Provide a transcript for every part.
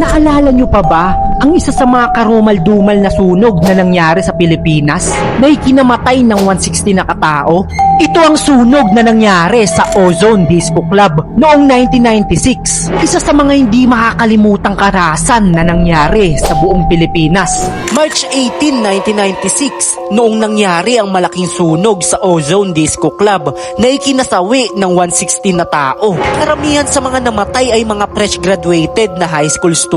Naalala nyo pa ba ang isa sa mga karumal-dumal na sunog na nangyari sa Pilipinas na ikinamatay ng 160 na katao? Ito ang sunog na nangyari sa Ozone Disco Club noong 1996. Isa sa mga hindi makakalimutang karahasan na nangyari sa buong Pilipinas. March 18, 1996, noong nangyari ang malaking sunog sa Ozone Disco Club na ikinasawi ng 160 na tao. Karamihan sa mga namatay ay mga fresh graduated na high school students.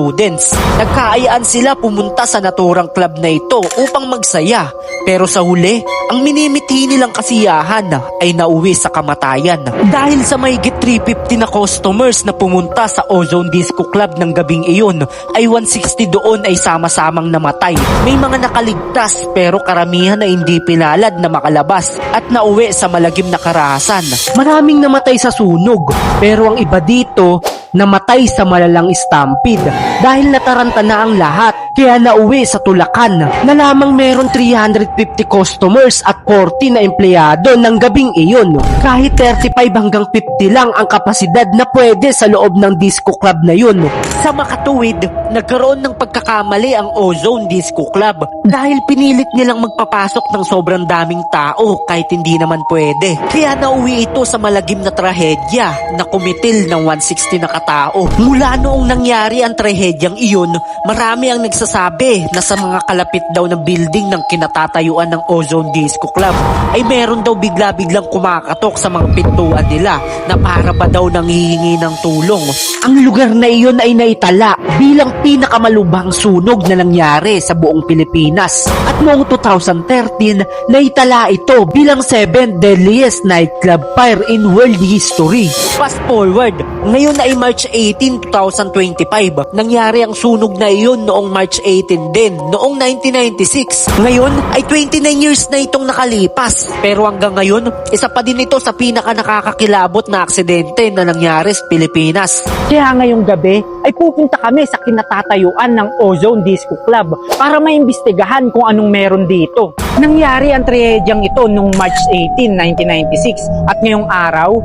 Nagkaayaan sila pumunta sa naturang club na ito upang magsaya. Pero sa huli, ang minimithi nilang kasiyahan ay nauwi sa kamatayan. Dahil sa mahigit 350 na customers na pumunta sa Ozone Disco Club ng gabing iyon, ay 160 doon ay sama-samang namatay. May mga nakaligtas pero karamihan na hindi pinalad na makalabas at nauwi sa malagim na karahasan. Maraming namatay sa sunog pero ang iba dito namatay sa malalang stampede. Dahil nataranta na ang lahat kaya nauwi sa tulakan na lamang meron 350 customers at 40 na empleyado ng gabing iyon. Kahit 35 hanggang 50 lang ang kapasidad na pwede sa loob ng disco club na yun. Sa makatuwid, nagkaroon ng pagkakamali ang Ozone Disco Club dahil pinilit nilang magpapasok ng sobrang daming tao kahit hindi naman pwede. Kaya nauwi ito sa malagim na trahedya na kumitil ng 160 na katao. Mula noong nangyari ang trahedyang iyon, marami ang nagsasabi na sa mga kalapit daw ng building ng kinatatayuan ng Ozone Disco Club ay meron daw bigla-biglang kumakatok sa mga pintuan nila na para ba daw nanghihingi ng tulong. Ang lugar na iyon ay naitala bilang pinakamalubhang sunog na nangyari sa buong Pilipinas. At noong 2013, naitala ito bilang 7 deadliest nightclub fire in world history. Fast forward, ngayon ay March 18, 2025. Nangyari ang sunog na iyon noong March 18 din, noong 1996. Ngayon ay 29 years na itong nakalipas. Pero hanggang ngayon, isa pa din ito sa pinaka nakakakilabot na aksidente na nangyari sa Pilipinas. Kaya ngayong gabi ay pupunta kami sa kinatatayuan ng Ozone Disco Club para maimbestigahan kung anong meron dito. Nangyari ang trahedyang ito noong March 18, 1996 at ngayong araw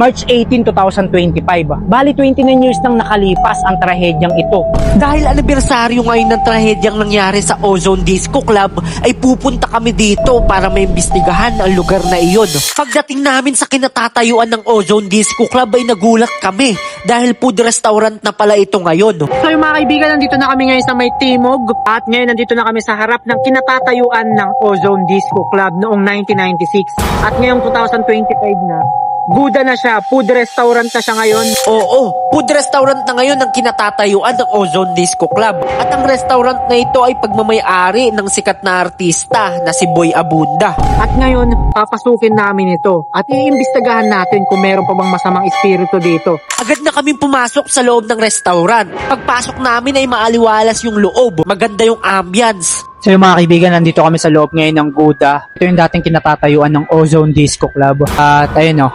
March 18, 2025. Bali 29 years nang nakalipas ang trahedyang ito. Dahil anibersaryo ngayon ng trahedyang nangyari sa Ozone Disco Club, ay pupunta kami dito para maimbestigahan ang lugar na iyon. Pagdating namin sa kinatatayuan ng Ozone Disco Club ay nagulat kami dahil food restaurant na pala ito ngayon. So yung mga kaibigan, nandito na kami ngayon sa may Timog at ngayon nandito na kami sa harap ng kinatatayuan ng Ozone Disco Club noong 1996 at ngayong 2025 na. Buda na siya, food restaurant na siya ngayon. Oo, food restaurant na ngayon ang kinatatayuan ng Ozone Disco Club. At ang restaurant na ito ay pagmamayari ng sikat na artista na si Boy Abunda. At ngayon, papasukin namin ito at iimbestigahan natin kung meron pa bang masamang espiritu dito. Agad na kaming pumasok sa loob ng restaurant. Pagpasok namin ay maaliwalas yung loob. Maganda yung ambience. So yung mga kaibigan, nandito kami sa loob ngayon ng Guda. Ito yung dating kinatatayuan ng Ozone Disco Club. At ayun o,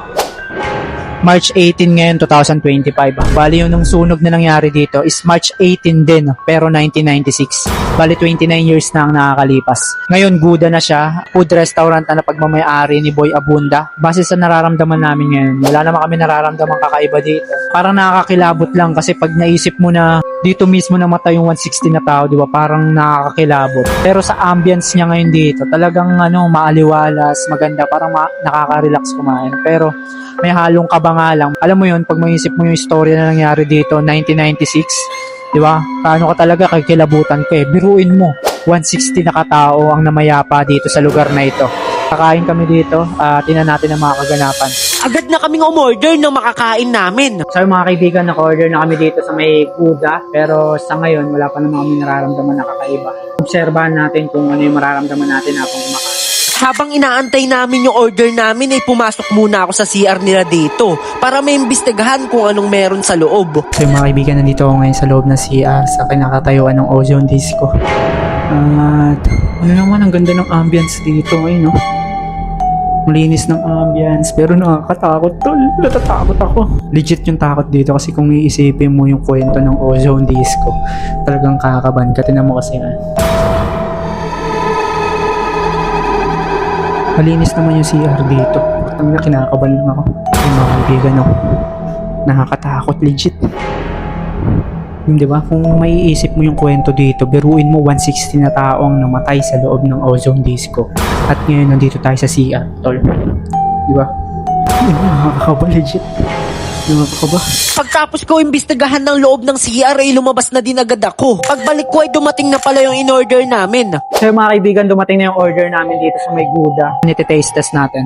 March 18 ngayon, 2025. Bali yung nung sunog na nangyari dito is March 18 din, pero 1996. Bali 29 years na ang nakakalipas. Ngayon, Guda na siya. Food restaurant na pagmamayari ni Boy Abunda. Base sa nararamdaman namin ngayon, wala naman kami nararamdaman kakaiba dito. Parang nakakakilabot lang kasi pag naisip mo na dito mismo namatay yung 160 na tao, di ba? Parang nakakakilabot. Pero sa ambience niya ngayon dito, talagang ano, maaliwalas, maganda, parang ma- nakaka-relax kumain. Pero may halong kaba nga lang. Alam mo yun, pag maisip mo yung story na nangyari dito, 1996, di ba? Paano ka talaga kakilabutan ka eh. Biruin mo, 160 na katao ang namayapa dito sa lugar na ito. Kakain kami dito, uh, tinan natin ang mga kaganapan. Agad na kaming umorder ng makakain namin. Yung mga kaibigan, naka-order na kami dito sa may Buda. Pero sa ngayon, wala pa naman kami nararamdaman na kakaiba. Obserbahan natin kung ano yung mararamdaman natin habang kumakain. Habang inaantay namin yung order namin ay pumasok muna ako sa CR nila dito para maimbestigahan kung anong meron sa loob. So yung mga kaibigan, nandito ako ngayon sa loob ng CR sa kinakatayuan ng Ozone Disco. At ano naman, ang ganda ng ambience dito ngayon, no? Malinis ng ambience, pero nakakatakot tol. Natatakot ako. Legit yung takot dito kasi kung iisipin mo yung kwento ng Ozone Disco, talagang kakaban ka. Tinan mo kasi yan. Malinis naman yung CR dito. Ang kinakaban lang ako. Yung mga kaibigan, no? Nakakatakot legit. Di ba? Kung maiisip mo yung kwento dito, biruin mo 160 na tao ang namatay sa loob ng ozone disco. At ngayon nandito tayo sa CR, tol. Di ba? Nakakaba legit. Nakakaba. Pagtapos ko imbestigahan ng loob ng CR ay lumabas na din agad ako. Pagbalik ko ay dumating na pala yung in-order namin. So mga kaibigan, dumating na yung order namin dito sa may Guda. Niti-taste test natin.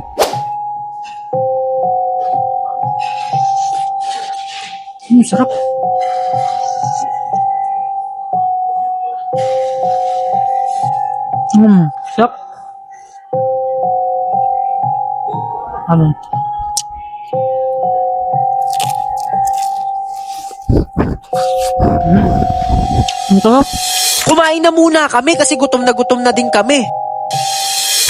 Hmm, sarap. Hmm, sarap. Ano? Hmm. Ang sarap. Kumain na muna kami kasi gutom na gutom na din kami.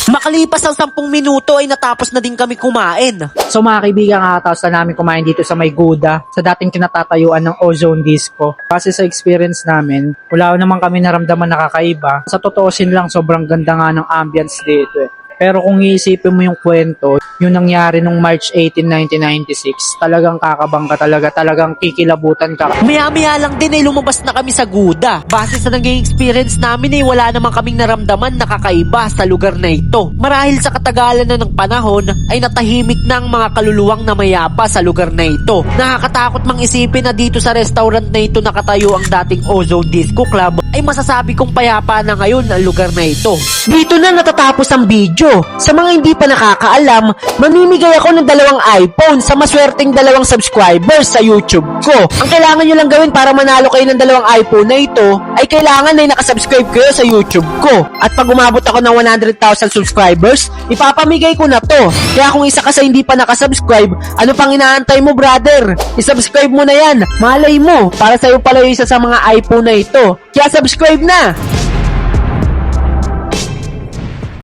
Makalipas ang 10 minuto ay natapos na din kami kumain. So mga kaibigan, kakataos na namin kumain dito sa may Guda, sa dating kinatatayuan ng Ozone Disco. Kasi sa experience namin, wala naman kami naramdaman nakakaiba. Sa totoosin lang, sobrang ganda nga ng ambience dito eh. Pero kung iisipin mo yung kwento, yung nangyari nung March 18, 1996, talagang kakabang ka talaga, talagang kikilabutan ka. Maya-maya lang din ay lumabas na kami sa Guda. Base sa naging experience namin ay wala naman kaming naramdaman na kakaiba sa lugar na ito. Marahil sa katagalan na ng panahon ay natahimik na ang mga kaluluwang na mayapa sa lugar na ito. Nakakatakot mang isipin na dito sa restaurant na ito nakatayo ang dating Ozone Disco Club ay masasabi kong payapa na ngayon ang lugar na ito. Dito na natatapos ang video. Sa mga hindi pa nakakaalam, mamimigay ako ng dalawang iPhone sa maswerteng dalawang subscribers sa YouTube ko. Ang kailangan nyo lang gawin para manalo kayo ng dalawang iPhone na ito ay kailangan ay nakasubscribe kayo sa YouTube ko. At pag umabot ako ng 100,000 subscribers, ipapamigay ko na to. Kaya kung isa ka sa hindi pa nakasubscribe, ano pang inaantay mo brother? I-subscribe mo na yan. Malay mo, para sa'yo pala yung isa sa mga iPhone na ito. Kaya subscribe na!